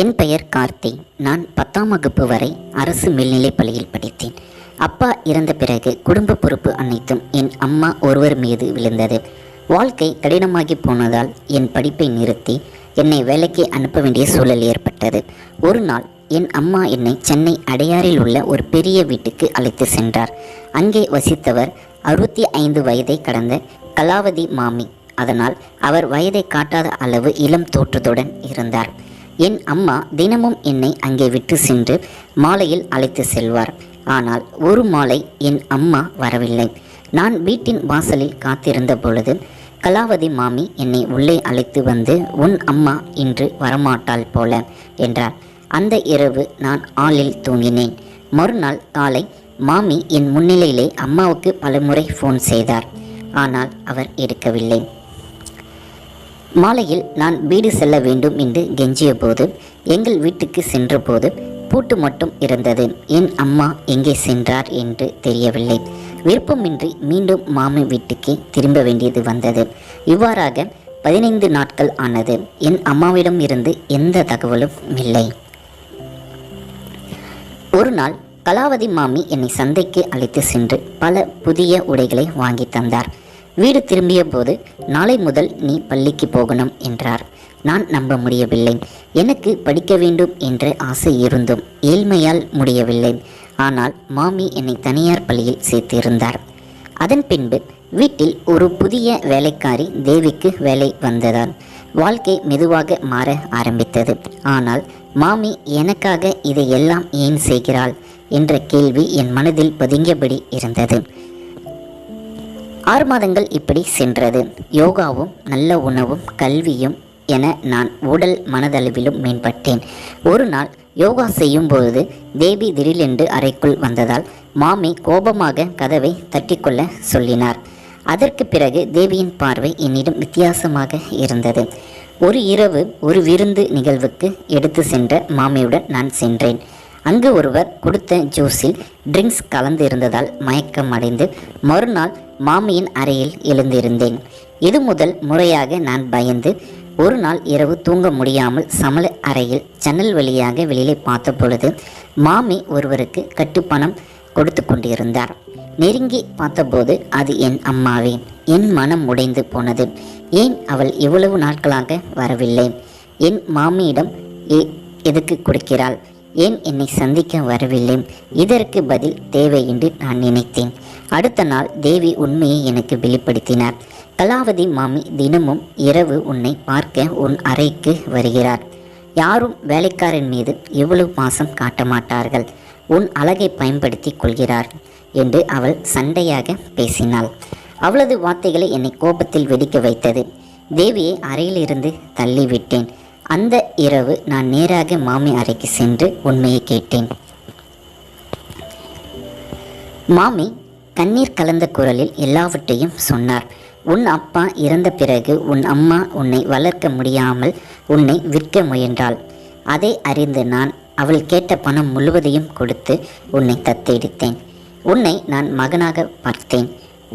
என் பெயர் கார்த்தி. நான் பத்தாம் வகுப்பு வரை அரசு மேல்நிலைப் பள்ளியில் படித்தேன். அப்பா இறந்த பிறகு குடும்ப பொறுப்பு அனைத்தும் என் அம்மா ஒருவர் மீது விழுந்தது. வாழ்க்கை கடினமாகி போனதால் என் படிப்பை நிறுத்தி என்னை வேலைக்கு அனுப்ப வேண்டிய சூழல் ஏற்பட்டது. ஒரு நாள் என் அம்மா என்னை சென்னை அடையாறில் உள்ள ஒரு பெரிய வீட்டுக்கு அழைத்து சென்றார். அங்கே வசித்தவர் அறுபத்தி ஐந்து வயதை கடந்த கலாவதி மாமி. அதனால் அவர் வயதை காட்டாத அளவு இளம் தோற்றத்துடன் இருந்தார். என் அம்மா தினமும் என்னை அங்கே விட்டு சென்று மாலையில் அழைத்து செல்வார். ஆனால் ஒரு மாலை என் அம்மா வரவில்லை. நான் வீட்டின் வாசலில் காத்திருந்த பொழுது கலாவதி மாமி என்னை உள்ளே அழைத்து வந்து உன் அம்மா இன்று வரமாட்டாள் போல என்றார். அந்த இரவு நான் ஆளில் தூங்கினேன். மறுநாள் காலை மாமி என் முன்னிலையிலே அம்மாவுக்கு பலமுறை ஃபோன் செய்தார். ஆனால் அவர் எடுக்கவில்லை. மாலையில் நான் வீடு செல்ல வேண்டும் என்று கெஞ்சிய போது எங்கள் வீட்டுக்கு சென்றபோது பூட்டு மட்டும் இருந்தது. என் அம்மா எங்கே சென்றார் என்று தெரியவில்லை. விருப்பமின்றி மீண்டும் மாமி வீட்டுக்கு திரும்ப வேண்டியது வந்தது. இவ்வாறாக பதினைந்து நாட்கள் ஆனது. என் அம்மாவிடம் இருந்து எந்த தகவலும் இல்லை. ஒரு நாள் கலாவதி மாமி என்னை சந்தைக்கு அழைத்து சென்று பல புதிய உடைகளை வாங்கி தந்தார். வீடு திரும்பிய போது நாளை முதல் நீ பள்ளிக்கு போகணும் என்றார். நான் நம்ப முடியவில்லை. எனக்கு படிக்க வேண்டும் என்ற ஆசை இருந்தும் ஏழ்மையால் முடியவில்லை. ஆனால் மாமி என்னை தனியார் பள்ளியில் சேர்த்திருந்தார். அதன் பின்பு வீட்டில் ஒரு புதிய வேலைக்காரி தேவிக்கு வேலை வந்ததால் வாழ்க்கை மெதுவாக மாற ஆரம்பித்தது. ஆனால் மாமி எனக்காக இதையெல்லாம் ஏன் செய்கிறாள்? என்ற கேள்வி என் மனதில் பதுங்கியபடி இருந்தது. ஆறு மாதங்கள் இப்படி சென்றது. யோகாவும் நல்ல உணவும் கல்வியும் என நான் உடல் மனதளவிலும் மேம்பட்டேன். ஒரு நாள் யோகா செய்யும்போது தேவி திடீரென்று அறைக்குள் வந்ததால் மாமி கோபமாக கதவை தட்டிக்கொள்ள சொல்லினார். அதற்கு பிறகு தேவியின் பார்வை என்னிடம் வித்தியாசமாக இருந்தது. ஒரு இரவு ஒரு விருந்து நிகழ்வுக்கு எடுத்து சென்ற மாமியுடன் நான் சென்றேன். அங்கு ஒருவர் கொடுத்த ஜூஸில் ட்ரிங்க்ஸ் கலந்து இருந்ததால் மயக்கம் அடைந்து மறுநாள் மாமியின் அறையில் எழுந்திருந்தேன். இது முதல் முறையாக நான் பயந்து ஒரு நாள் இரவு தூங்க முடியாமல் சமல அறையில் ஜன்னல் வழியாக வெளியிலே பார்த்த பொழுது மாமி ஒருவருக்கு கட்டுப்பணம் கொடுத்து கொண்டிருந்தார். நெருங்கி பார்த்தபோது அது என் அம்மாவே என் மனம் உடைந்து போனது. ஏன் அவள் இவ்வளவு நாட்களாக வரவில்லை? என் மாமியிடம் எ- எதுக்கு கொடுக்கிறாள்? ஏன் என்னை சந்திக்க வரவில்லை? இதற்கு பதில் தேவையின்றி நான் நினைத்தேன். அடுத்த நாள் தேவி உண்மையை எனக்கு வெளிப்படுத்தினார். கலாவதி மாமி தினமும் இரவு உன்னை பார்க்க உன் அறைக்கு வருகிறார். யாரும் வேலைக்காரன் மீது இவ்வளவு பாசம் காட்ட மாட்டார்கள். உன் அழகை பயன்படுத்தி கொள்கிறார் என்று அவள் சண்டையாக பேசினாள். அவளது வார்த்தைகளை என்னை கோபத்தில் வெடிக்க வைத்தது. தேவியை அறையிலிருந்து தள்ளிவிட்டேன். அந்த இரவு நான் நேராக மாமி அறைக்கு சென்று உண்மையை கேட்டேன். மாமி கண்ணீர் கலந்த குரலில் எல்லாவற்றையும் சொன்னார். உன் அப்பா இறந்த பிறகு உன் அம்மா உன்னை வளர்க்க முடியாமல் உன்னை விற்க முயன்றாள். அதை அறிந்து நான் அவள் கேட்ட பணம் முழுவதையும் கொடுத்து உன்னை தத்தெடுத்தேன். உன்னை நான் மகனாக பார்த்தேன்.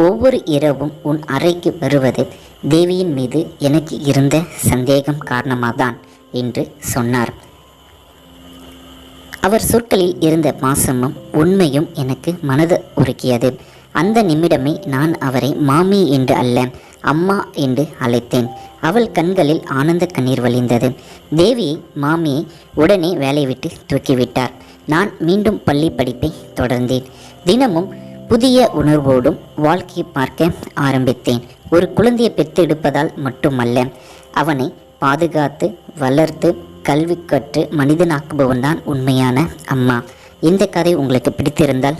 ஒவ்வொரு இரவும் உன் அறைக்கு வருவது தேவியின் மீது எனக்கு இருந்த சந்தேகம் காரணமாகத்தான் என்று சொன்னார். அவர் சொற்களில் இருந்த பாசமும் உண்மையும் எனக்கு மனது உருக்கியது. அந்த நிமிடமே நான் அவரை மாமி என்று அல்ல அம்மா என்று அழைத்தேன். அவள் கண்களில் ஆனந்த கண்ணீர் வழிந்தது. தேவியை மாமியை உடனே வேலை விட்டு தூக்கிவிட்டார். நான் மீண்டும் பள்ளி படிப்பை தொடர்ந்தேன். தினமும் புதிய உணர்வோடும் வாழ்க்கையை பார்க்க ஆரம்பித்தேன். ஒரு குழந்தையை பெற்றெடுப்பதால் மட்டுமல்ல அவனை பாதுகாத்து வளர்த்து கல்வி கற்று மனிதனாக்குபவன் தான் உண்மையான அம்மா. இந்த கதை உங்களுக்கு பிடித்திருந்தால்